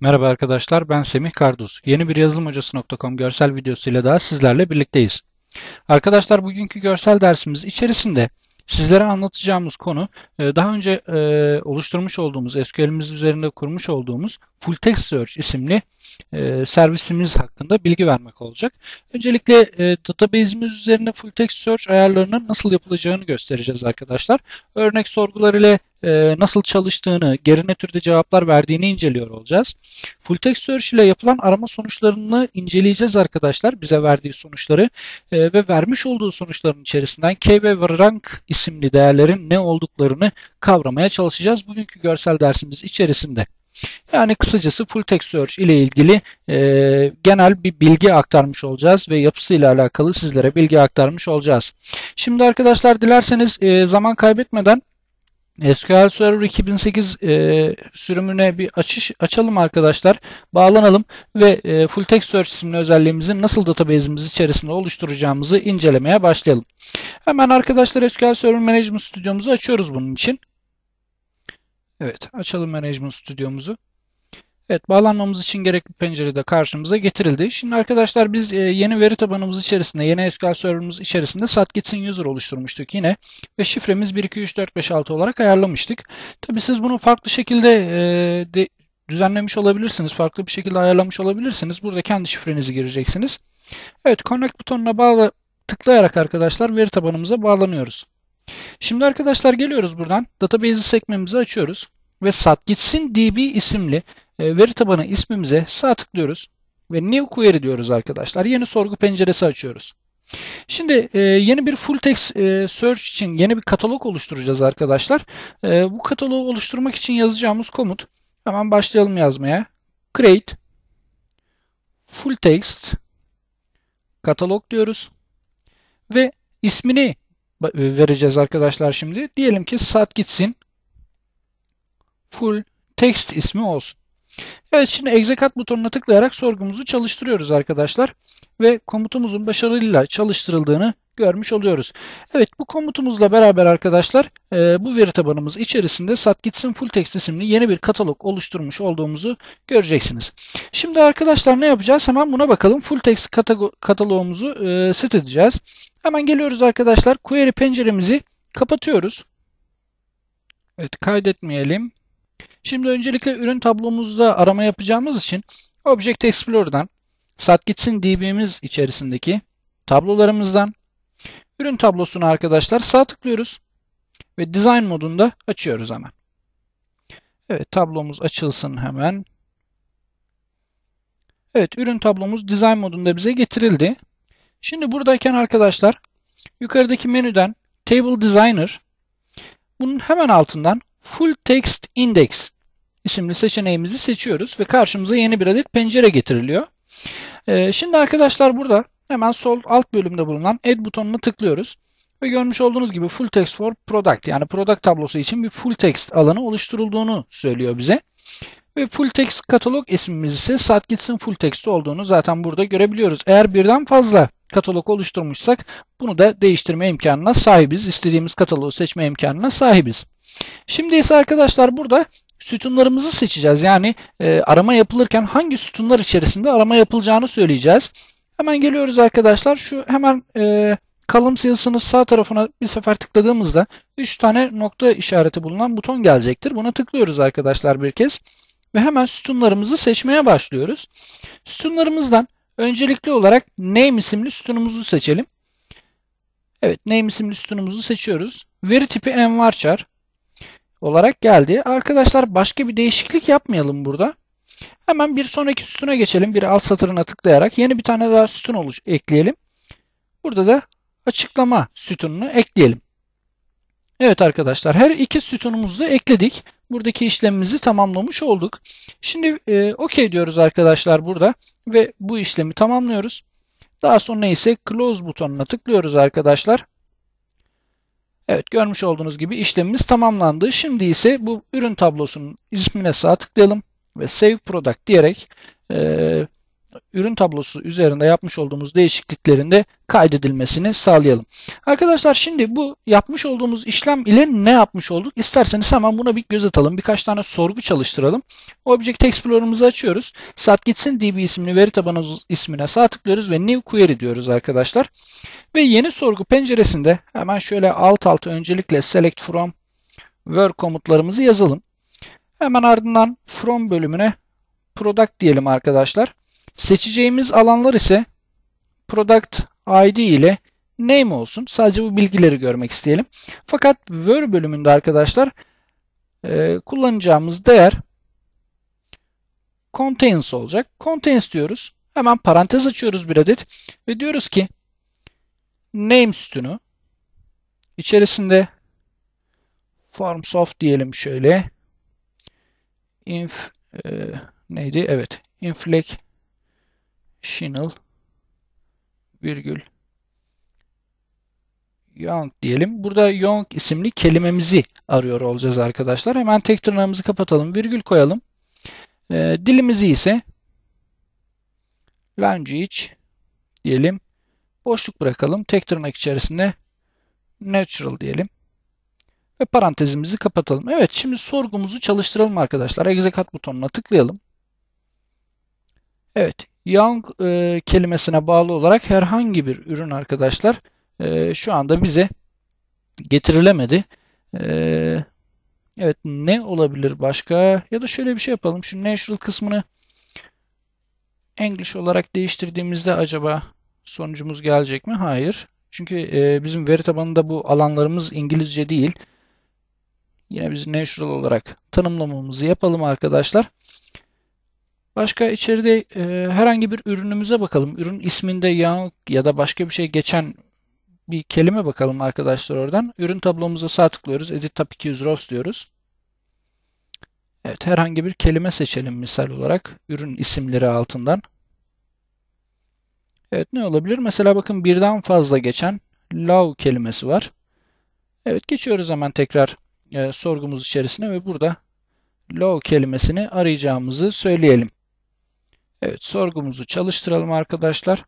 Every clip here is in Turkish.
Merhaba arkadaşlar, ben Semih Karduz. Yeni bir yazılımhocası.com görsel videosuyla daha sizlerle birlikteyiz. Arkadaşlar bugünkü görsel dersimiz içerisinde sizlere anlatacağımız konu e, daha önce e, oluşturmuş olduğumuz, SQL'imiz üzerinde kurmuş olduğumuz Full Text Search isimli e, servisimiz hakkında bilgi vermek olacak. Öncelikle database'imiz üzerinde Full Text Search ayarlarının nasıl yapılacağını göstereceğiz arkadaşlar. Örnek sorgular ile nasıl çalıştığını, geri ne türde cevaplar verdiğini inceliyor olacağız. Full Text Search ile yapılan arama sonuçlarını inceleyeceğiz arkadaşlar. Bize verdiği sonuçları ve vermiş olduğu sonuçların içerisinden key ve rank isimli değerlerin ne olduklarını kavramaya çalışacağız bugünkü görsel dersimiz içerisinde. Yani kısacası full text search ile ilgili e, genel bir bilgi aktarmış olacağız ve yapısıyla alakalı sizlere bilgi aktarmış olacağız. Şimdi arkadaşlar dilerseniz e, zaman kaybetmeden SQL Server 2008 e, sürümüne bir açış açalım arkadaşlar. Bağlanalım ve e, Full Text Search isimli özelliğimizi nasıl database'imiz içerisinde oluşturacağımızı incelemeye başlayalım. Hemen arkadaşlar SQL Server Management Studio'muzu açıyoruz bunun için. Evet, açalım Management Studio'muzu. Evet, bağlanmamız için gerekli pencere de karşımıza getirildi. Şimdi arkadaşlar biz e, yeni veri tabanımız içerisinde, yeni SQL Server'ımız içerisinde satgitsin user oluşturmuştuk yine ve şifremiz 1 2 3 4 5 6 olarak ayarlamıştık. Tabi siz bunu farklı şekilde e, düzenlemiş olabilirsiniz, farklı bir şekilde ayarlamış olabilirsiniz. Burada kendi şifrenizi gireceksiniz. Evet, connect butonuna bağlı tıklayarak arkadaşlar veri tabanımıza bağlanıyoruz. Şimdi arkadaşlar geliyoruz buradan. Database sekmemizi açıyoruz ve satgitsin db isimli e, veri tabanı ismimize sağ tıklıyoruz ve new query diyoruz arkadaşlar. Yeni sorgu penceresi açıyoruz. Şimdi e, yeni bir full text e, search için yeni bir katalog oluşturacağız arkadaşlar. Bu katalogu oluşturmak için yazacağımız komut hemen başlayalım yazmaya. Create full text katalog diyoruz ve ismini vereceğiz arkadaşlar şimdi. Diyelim ki sat gitsin full text ismi olsun. Evet şimdi execute butonuna tıklayarak sorgumuzu çalıştırıyoruz arkadaşlar. Ve komutumuzun başarıyla çalıştırıldığını görmüş oluyoruz. Evet bu komutumuzla beraber arkadaşlar e, bu veri tabanımız içerisinde satgitsin full text isimli yeni bir katalog oluşturmuş olduğumuzu göreceksiniz. Şimdi arkadaşlar ne yapacağız? Hemen buna bakalım. Full text kataloğumuzu e, set edeceğiz. Hemen geliyoruz arkadaşlar. Query penceremizi kapatıyoruz. Evet kaydetmeyelim. Şimdi öncelikle ürün tablomuzda arama yapacağımız için Object Explorer'dan satgitsin DB'miz içerisindeki tablolarımızdan ürün tablosunu arkadaşlar sağ tıklıyoruz ve Design modunda açıyoruz hemen. Evet tablomuz açılsın hemen. Evet ürün tablomuz Design modunda bize getirildi. Şimdi buradayken arkadaşlar yukarıdaki menüden Table Designer bunun hemen altından Full Text Index isimli seçeneğimizi seçiyoruz ve karşımıza yeni bir adet pencere getiriliyor. Ee, şimdi arkadaşlar burada hemen sol alt bölümde bulunan Add butonuna tıklıyoruz. Ve görmüş olduğunuz gibi Full Text for Product yani Product tablosu için bir Full Text alanı oluşturulduğunu söylüyor bize. Ve Full Text katalog ismimiz ise Satgits'in Full Text olduğunu zaten burada görebiliyoruz. Eğer birden fazla katalog oluşturmuşsak bunu da değiştirme imkanına sahibiz. İstediğimiz kataloğu seçme imkanına sahibiz. Şimdi ise arkadaşlar burada sütunlarımızı seçeceğiz. Yani e, arama yapılırken hangi sütunlar içerisinde arama yapılacağını söyleyeceğiz. Hemen geliyoruz arkadaşlar. Şu hemen e, kalım yazısının sağ tarafına bir sefer tıkladığımızda 3 tane nokta işareti bulunan buton gelecektir. Buna tıklıyoruz arkadaşlar bir kez. Ve hemen sütunlarımızı seçmeye başlıyoruz. Sütunlarımızdan öncelikli olarak name isimli sütunumuzu seçelim. Evet name isimli sütunumuzu seçiyoruz. Veri tipi envarchar olarak geldi. Arkadaşlar başka bir değişiklik yapmayalım burada. Hemen bir sonraki sütuna geçelim. Bir alt satırına tıklayarak yeni bir tane daha sütun ekleyelim. Burada da açıklama sütununu ekleyelim. Evet arkadaşlar her iki sütunumuzu da ekledik. Buradaki işlemimizi tamamlamış olduk. Şimdi e, OK diyoruz arkadaşlar burada ve bu işlemi tamamlıyoruz. Daha sonra ise Close butonuna tıklıyoruz arkadaşlar. Evet görmüş olduğunuz gibi işlemimiz tamamlandı. Şimdi ise bu ürün tablosunun ismine sağ tıklayalım ve Save Product diyerek e, ürün tablosu üzerinde yapmış olduğumuz değişikliklerin de kaydedilmesini sağlayalım. Arkadaşlar şimdi bu yapmış olduğumuz işlem ile ne yapmış olduk? İsterseniz hemen buna bir göz atalım. Birkaç tane sorgu çalıştıralım. Object Explorer'ımızı açıyoruz. Satgitsin DB isimli veri tabanı ismine sağ tıklıyoruz ve New Query diyoruz arkadaşlar. Ve yeni sorgu penceresinde hemen şöyle alt alta öncelikle Select From Where komutlarımızı yazalım. Hemen ardından From bölümüne Product diyelim arkadaşlar. Seçeceğimiz alanlar ise Product ID ile name olsun. Sadece bu bilgileri görmek isteyelim. Fakat where bölümünde arkadaşlar e, kullanacağımız değer contains olacak. Contains diyoruz. Hemen parantez açıyoruz bir adet ve diyoruz ki name sütunu içerisinde forms diyelim şöyle inf e, neydi? Evet. Inflectional virgül Young diyelim. Burada Young isimli kelimemizi arıyor olacağız arkadaşlar. Hemen tek tırnağımızı kapatalım. Virgül koyalım. E, dilimizi ise language diyelim. Boşluk bırakalım. Tek tırnak içerisinde natural diyelim. Ve parantezimizi kapatalım. Evet şimdi sorgumuzu çalıştıralım arkadaşlar. Execute butonuna tıklayalım. Evet, young e, kelimesine bağlı olarak herhangi bir ürün arkadaşlar e, şu anda bize getirilemedi. E, evet, ne olabilir başka? Ya da şöyle bir şey yapalım. Şu natural kısmını English olarak değiştirdiğimizde acaba sonucumuz gelecek mi? Hayır. Çünkü e, bizim veri tabanında bu alanlarımız İngilizce değil. Yine biz natural olarak tanımlamamızı yapalım arkadaşlar. Başka içeride e, herhangi bir ürünümüze bakalım. Ürün isminde ya ya da başka bir şey geçen bir kelime bakalım arkadaşlar oradan. Ürün tablomuza sağ tıklıyoruz. Edit Tab 200 Rows diyoruz. Evet herhangi bir kelime seçelim misal olarak. Ürün isimleri altından. Evet ne olabilir? Mesela bakın birden fazla geçen love kelimesi var. Evet geçiyoruz hemen tekrar e, sorgumuz içerisine ve burada love kelimesini arayacağımızı söyleyelim. Evet sorgumuzu çalıştıralım arkadaşlar.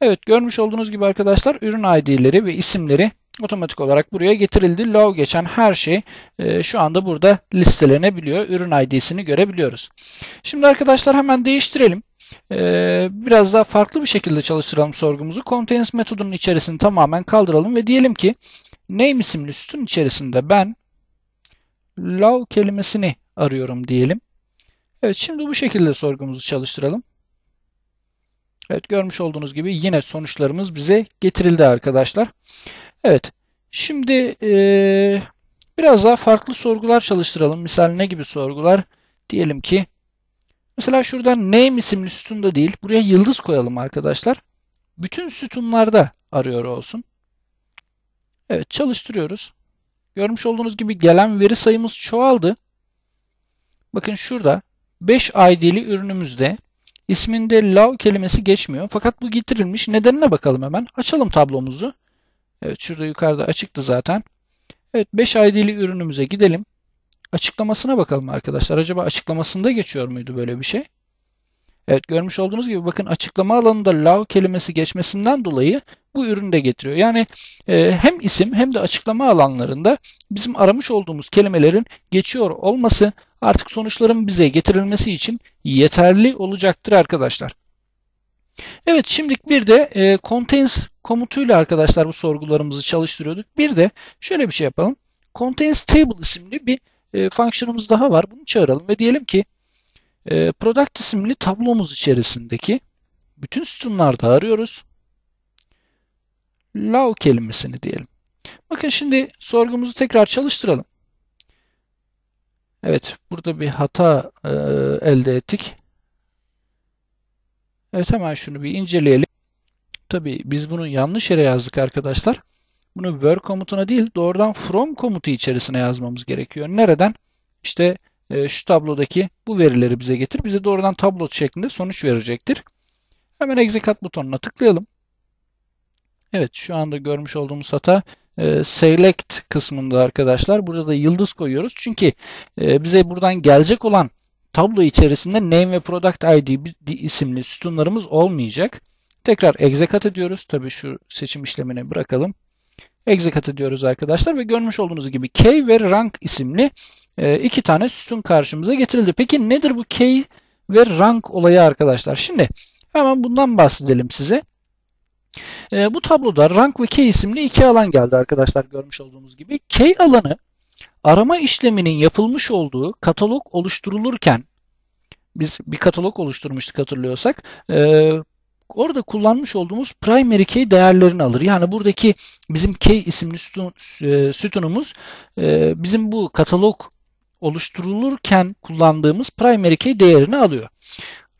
Evet görmüş olduğunuz gibi arkadaşlar ürün ID'leri ve isimleri otomatik olarak buraya getirildi. Log geçen her şey e, şu anda burada listelenebiliyor. Ürün ID'sini görebiliyoruz. Şimdi arkadaşlar hemen değiştirelim. E, biraz daha farklı bir şekilde çalıştıralım sorgumuzu. Contains metodunun içerisini tamamen kaldıralım ve diyelim ki name isimli sütun içerisinde ben log kelimesini arıyorum diyelim. Evet şimdi bu şekilde sorgumuzu çalıştıralım. Evet görmüş olduğunuz gibi yine sonuçlarımız bize getirildi arkadaşlar. Evet şimdi e, biraz daha farklı sorgular çalıştıralım. Misal ne gibi sorgular? Diyelim ki mesela şurada name isimli sütunda değil buraya yıldız koyalım arkadaşlar. Bütün sütunlarda arıyor olsun. Evet çalıştırıyoruz. Görmüş olduğunuz gibi gelen veri sayımız çoğaldı. Bakın şurada 5 ID'li ürünümüzde isminde love kelimesi geçmiyor. Fakat bu getirilmiş. Nedenine bakalım hemen. Açalım tablomuzu. Evet şurada yukarıda açıktı zaten. Evet 5 ID'li ürünümüze gidelim. Açıklamasına bakalım arkadaşlar. Acaba açıklamasında geçiyor muydu böyle bir şey? Evet görmüş olduğunuz gibi bakın açıklama alanında love kelimesi geçmesinden dolayı bu ürünü de getiriyor. Yani e, hem isim hem de açıklama alanlarında bizim aramış olduğumuz kelimelerin geçiyor olması artık sonuçların bize getirilmesi için yeterli olacaktır arkadaşlar. Evet şimdi bir de e, contains komutuyla arkadaşlar bu sorgularımızı çalıştırıyorduk. Bir de şöyle bir şey yapalım. Contains table isimli bir e, fonksiyonumuz daha var. Bunu çağıralım ve diyelim ki e, product isimli tablomuz içerisindeki bütün sütunlarda arıyoruz. Love kelimesini diyelim. Bakın şimdi sorgumuzu tekrar çalıştıralım. Evet, burada bir hata e, elde ettik. Evet, hemen şunu bir inceleyelim. Tabi biz bunu yanlış yere yazdık arkadaşlar. Bunu where komutuna değil doğrudan from komutu içerisine yazmamız gerekiyor. Nereden? İşte e, şu tablodaki bu verileri bize getir. Bize doğrudan tablo şeklinde sonuç verecektir. Hemen execute butonuna tıklayalım. Evet şu anda görmüş olduğumuz hata e, select kısmında arkadaşlar. Burada da yıldız koyuyoruz. Çünkü e, bize buradan gelecek olan tablo içerisinde name ve product ID isimli sütunlarımız olmayacak. Tekrar execute ediyoruz. Tabii şu seçim işlemini bırakalım. Execute ediyoruz arkadaşlar ve görmüş olduğunuz gibi key ve rank isimli e, iki tane sütun karşımıza getirildi. Peki nedir bu key ve rank olayı arkadaşlar? Şimdi hemen bundan bahsedelim size. E, bu tabloda rank ve key isimli iki alan geldi arkadaşlar görmüş olduğunuz gibi. Key alanı arama işleminin yapılmış olduğu katalog oluşturulurken biz bir katalog oluşturmuştuk hatırlıyorsak e, orada kullanmış olduğumuz primary key değerlerini alır. Yani buradaki bizim key isimli sütun, e, sütunumuz e, bizim bu katalog oluşturulurken kullandığımız primary key değerini alıyor.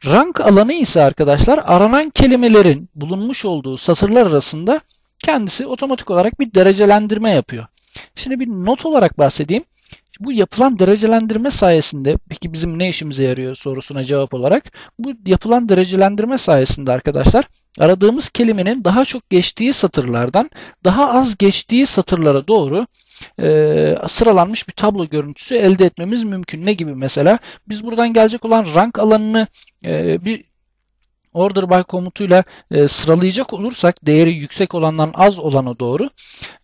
Rank alanı ise arkadaşlar aranan kelimelerin bulunmuş olduğu satırlar arasında kendisi otomatik olarak bir derecelendirme yapıyor. Şimdi bir not olarak bahsedeyim. Bu yapılan derecelendirme sayesinde peki bizim ne işimize yarıyor sorusuna cevap olarak bu yapılan derecelendirme sayesinde arkadaşlar aradığımız kelimenin daha çok geçtiği satırlardan daha az geçtiği satırlara doğru e, sıralanmış bir tablo görüntüsü elde etmemiz mümkün. Ne gibi mesela? Biz buradan gelecek olan rank alanını e, bir order by komutuyla e, sıralayacak olursak değeri yüksek olandan az olana doğru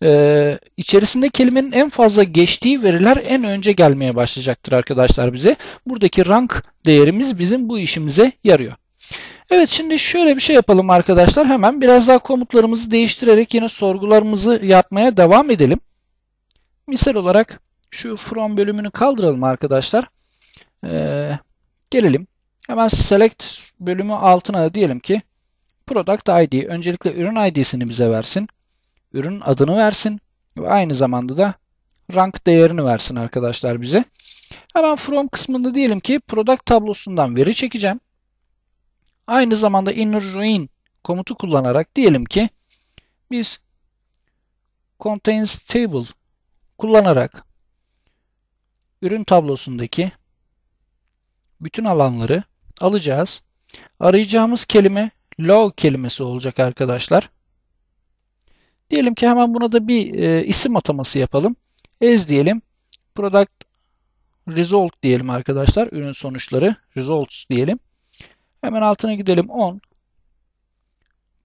e, içerisinde kelimenin en fazla geçtiği veriler en önce gelmeye başlayacaktır arkadaşlar bize. Buradaki rank değerimiz bizim bu işimize yarıyor. Evet şimdi şöyle bir şey yapalım arkadaşlar. Hemen biraz daha komutlarımızı değiştirerek yine sorgularımızı yapmaya devam edelim. Misal olarak şu from bölümünü kaldıralım arkadaşlar. Ee, gelelim. Hemen select bölümü altına da diyelim ki product ID. Öncelikle ürün ID'sini bize versin. Ürün adını versin. Ve aynı zamanda da rank değerini versin arkadaşlar bize. Hemen from kısmında diyelim ki product tablosundan veri çekeceğim. Aynı zamanda inner join komutu kullanarak diyelim ki biz contains table kullanarak ürün tablosundaki bütün alanları alacağız. Arayacağımız kelime log kelimesi olacak arkadaşlar. Diyelim ki hemen buna da bir e, isim ataması yapalım. As diyelim. Product result diyelim arkadaşlar. Ürün sonuçları results diyelim. Hemen altına gidelim 10.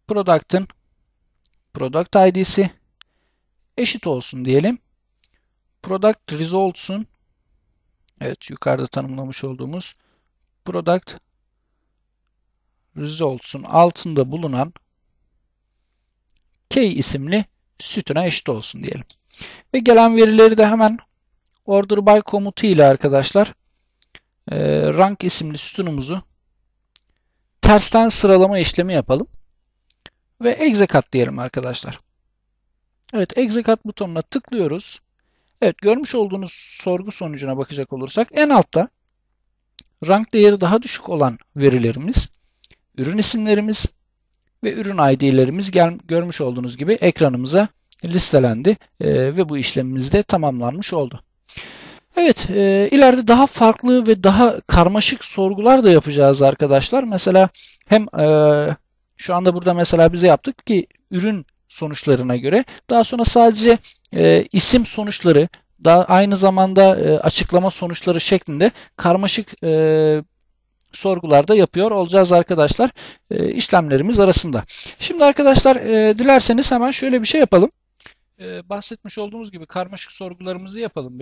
Product'ın product id'si eşit olsun diyelim. Product results'un evet yukarıda tanımlamış olduğumuz product results'un altında bulunan k isimli sütuna eşit olsun diyelim. Ve gelen verileri de hemen order by komutu ile arkadaşlar rank isimli sütunumuzu tersten sıralama işlemi yapalım. Ve execute diyelim arkadaşlar. Evet execute butonuna tıklıyoruz. Evet görmüş olduğunuz sorgu sonucuna bakacak olursak en altta rank değeri daha düşük olan verilerimiz, ürün isimlerimiz ve ürün ID'lerimiz görmüş olduğunuz gibi ekranımıza listelendi e, ve bu işlemimiz de tamamlanmış oldu. Evet, e, ileride daha farklı ve daha karmaşık sorgular da yapacağız arkadaşlar. Mesela hem e, şu anda burada mesela bize yaptık ki ürün sonuçlarına göre daha sonra sadece e, isim sonuçları daha aynı zamanda e, açıklama sonuçları şeklinde karmaşık e, sorgularda yapıyor olacağız arkadaşlar e, işlemlerimiz arasında. Şimdi arkadaşlar e, dilerseniz hemen şöyle bir şey yapalım. E, bahsetmiş olduğumuz gibi karmaşık sorgularımızı yapalım.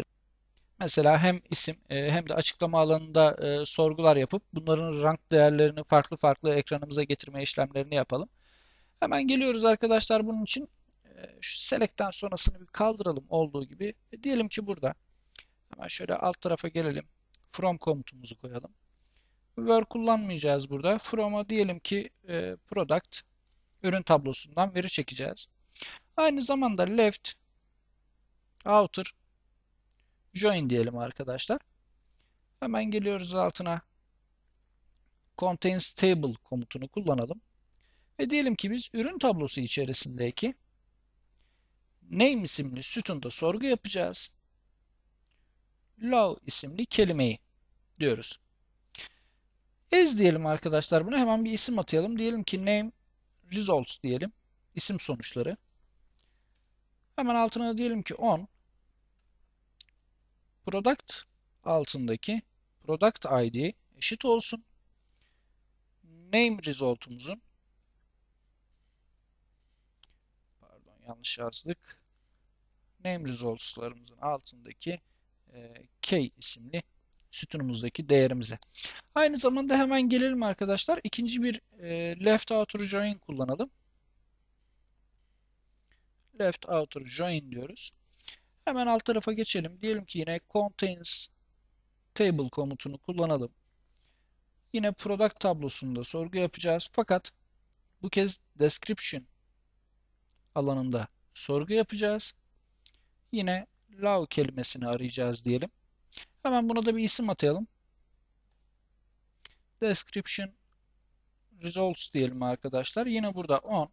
Mesela hem isim e, hem de açıklama alanında e, sorgular yapıp bunların rank değerlerini farklı farklı ekranımıza getirme işlemlerini yapalım. Hemen geliyoruz arkadaşlar bunun için şu select'ten sonrasını bir kaldıralım olduğu gibi. Diyelim ki burada hemen şöyle alt tarafa gelelim. From komutumuzu koyalım. Where kullanmayacağız burada. From'a diyelim ki product ürün tablosundan veri çekeceğiz. Aynı zamanda left outer join diyelim arkadaşlar. Hemen geliyoruz altına contains table komutunu kullanalım. Ve diyelim ki biz ürün tablosu içerisindeki name isimli sütunda sorgu yapacağız. Low isimli kelimeyi diyoruz. As diyelim arkadaşlar buna hemen bir isim atayalım. Diyelim ki name results diyelim. İsim sonuçları. Hemen altına diyelim ki on product altındaki product id eşit olsun name result'umuzun pardon yanlış yazdık. Name results'larımızın altındaki e, k isimli sütunumuzdaki değerimize. Aynı zamanda hemen gelelim arkadaşlar. İkinci bir e, left outer join kullanalım. Left outer join diyoruz. Hemen alt tarafa geçelim. Diyelim ki yine contains table komutunu kullanalım. Yine product tablosunda sorgu yapacağız. Fakat bu kez description alanında sorgu yapacağız. Yine love kelimesini arayacağız diyelim. Hemen buna da bir isim atayalım. Description results diyelim arkadaşlar. Yine burada on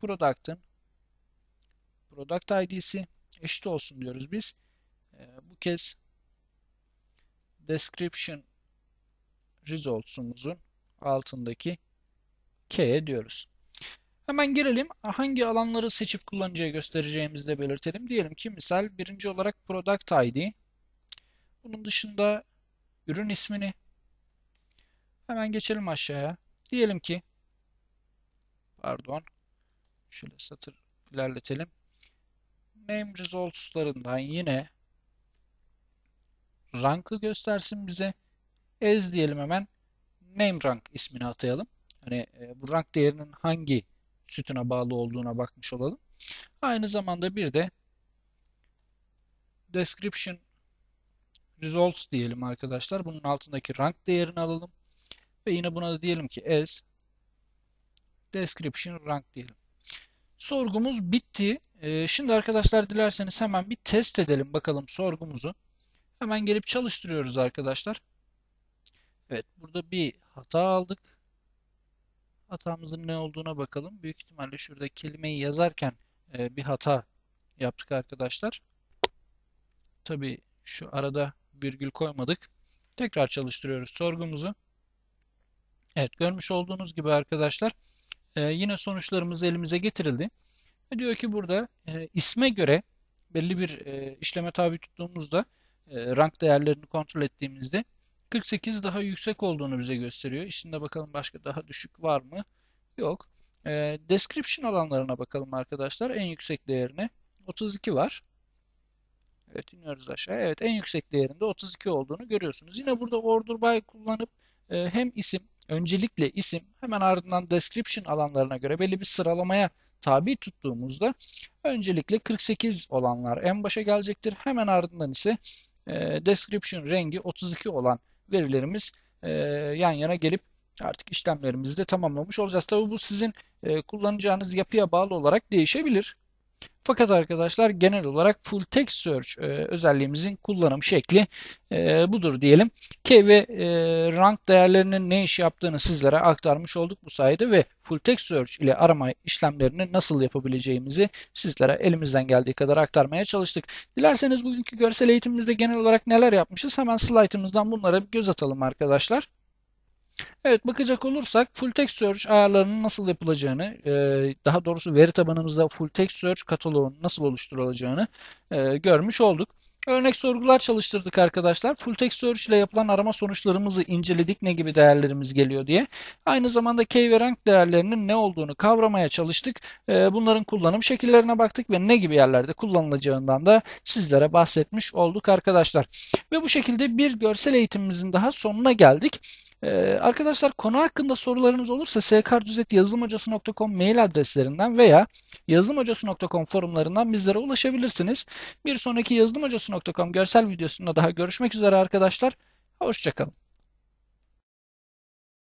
product'ın product id'si eşit olsun diyoruz biz. Ee, bu kez description results'umuzun altındaki K'ye diyoruz. Hemen gelelim hangi alanları seçip kullanıcıya göstereceğimizi de belirtelim. Diyelim ki misal birinci olarak product ID. Bunun dışında ürün ismini hemen geçelim aşağıya. Diyelim ki pardon şöyle satır ilerletelim. Name results'larından yine rankı göstersin bize. As diyelim hemen. Name rank ismini atayalım. Hani e, bu rank değerinin hangi sütuna bağlı olduğuna bakmış olalım. Aynı zamanda bir de description results diyelim arkadaşlar. Bunun altındaki rank değerini alalım. Ve yine buna da diyelim ki as description rank diyelim. Sorgumuz bitti. Ee, şimdi arkadaşlar dilerseniz hemen bir test edelim bakalım sorgumuzu. Hemen gelip çalıştırıyoruz arkadaşlar. Evet burada bir hata aldık. Hatamızın ne olduğuna bakalım. Büyük ihtimalle şurada kelimeyi yazarken e, bir hata yaptık arkadaşlar. Tabi şu arada virgül koymadık. Tekrar çalıştırıyoruz sorgumuzu. Evet görmüş olduğunuz gibi arkadaşlar e, yine sonuçlarımız elimize getirildi. Ve diyor ki burada e, isme göre belli bir e, işleme tabi tuttuğumuzda e, rank değerlerini kontrol ettiğimizde 48 daha yüksek olduğunu bize gösteriyor. İçinde bakalım başka daha düşük var mı? Yok. E, description alanlarına bakalım arkadaşlar. En yüksek değerine 32 var. Evet iniyoruz aşağı. Evet en yüksek değerinde 32 olduğunu görüyorsunuz. Yine burada order by kullanıp e, hem isim, öncelikle isim hemen ardından description alanlarına göre belli bir sıralamaya tabi tuttuğumuzda öncelikle 48 olanlar en başa gelecektir. Hemen ardından ise e, description rengi 32 olan verilerimiz e, yan yana gelip artık işlemlerimizi de tamamlamış olacağız. Tabi bu sizin e, kullanacağınız yapıya bağlı olarak değişebilir. Fakat arkadaşlar genel olarak full text search e, özelliğimizin kullanım şekli e, budur diyelim. K ve e, rank değerlerinin ne iş yaptığını sizlere aktarmış olduk bu sayede ve full text search ile arama işlemlerini nasıl yapabileceğimizi sizlere elimizden geldiği kadar aktarmaya çalıştık. Dilerseniz bugünkü görsel eğitimimizde genel olarak neler yapmışız hemen slaytımızdan bunlara bir göz atalım arkadaşlar. Evet bakacak olursak full text search ayarlarının nasıl yapılacağını, e, daha doğrusu veri tabanımızda full text search kataloğunun nasıl oluşturulacağını e, görmüş olduk. Örnek sorgular çalıştırdık arkadaşlar. Full text search ile yapılan arama sonuçlarımızı inceledik ne gibi değerlerimiz geliyor diye. Aynı zamanda key ve rank değerlerinin ne olduğunu kavramaya çalıştık. E, bunların kullanım şekillerine baktık ve ne gibi yerlerde kullanılacağından da sizlere bahsetmiş olduk arkadaşlar. Ve bu şekilde bir görsel eğitimimizin daha sonuna geldik. Ee, arkadaşlar konu hakkında sorularınız olursa skrdüzetyazılımhocası.com mail adreslerinden veya yazılımhocası.com forumlarından bizlere ulaşabilirsiniz. Bir sonraki görsel videosunda daha görüşmek üzere arkadaşlar. Hoşçakalın.